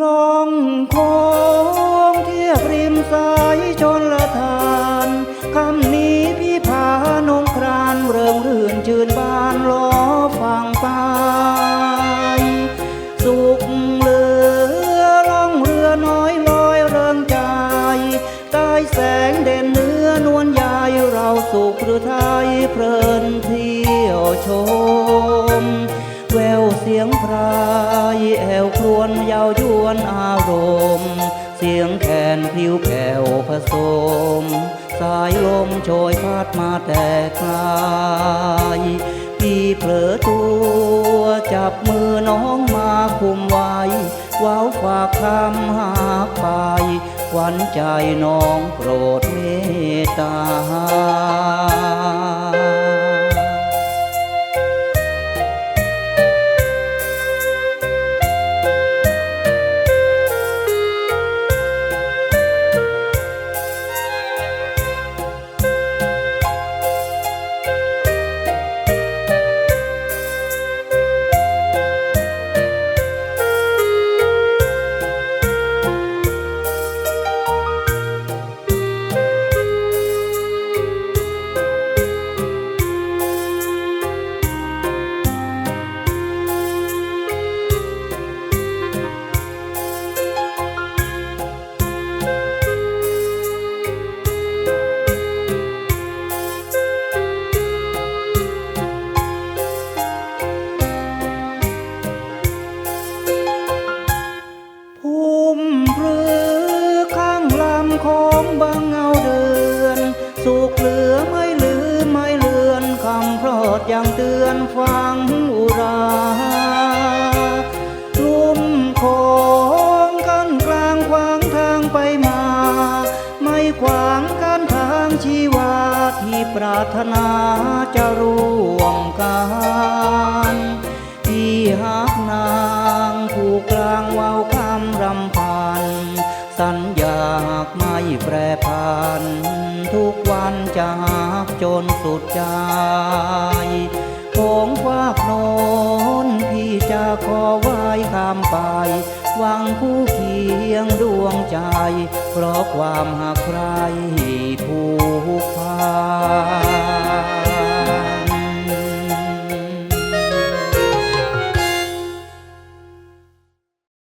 ลองโค้งเทียบริมสายชนละทานคำนี้พี่พานงครานเริงรื่นชื่นบานล้อฟังไปสุขเลือล่องเรือน้อยลอยเริงใจใต้แสงเด่นเนื้อนวลใยเราสุขหรือไทยเพลินเที่ยวชม แววเสียงพรายแอวครวญเยาวยวนอารมณ์เสียงแคนพลิ้วแผ่วผสม สายลมโชยพัดมาแต่ไกลพี่เผลอตัวจับมือน้องมาคุมไว้ว้าวฝากคำหากไปหวันใจน้องโปรดเมตตาำเพรอดยังเตือนฟังอุราลุ่มของกันกลางขวางทางไปมา ไม่ขวางกันทางชีวาที่ปรารถนาจะร่วมกันที่หักนางผู้กลางเว้าคำรำพันสัญญาากไม่แปรผัน ทุกวันจะหักจนสุดใจของวากโนนพี่จะขอไหว้ข้ามไปหวังคู่เคียงดวงใจ เพราะความหักใครผูกพัน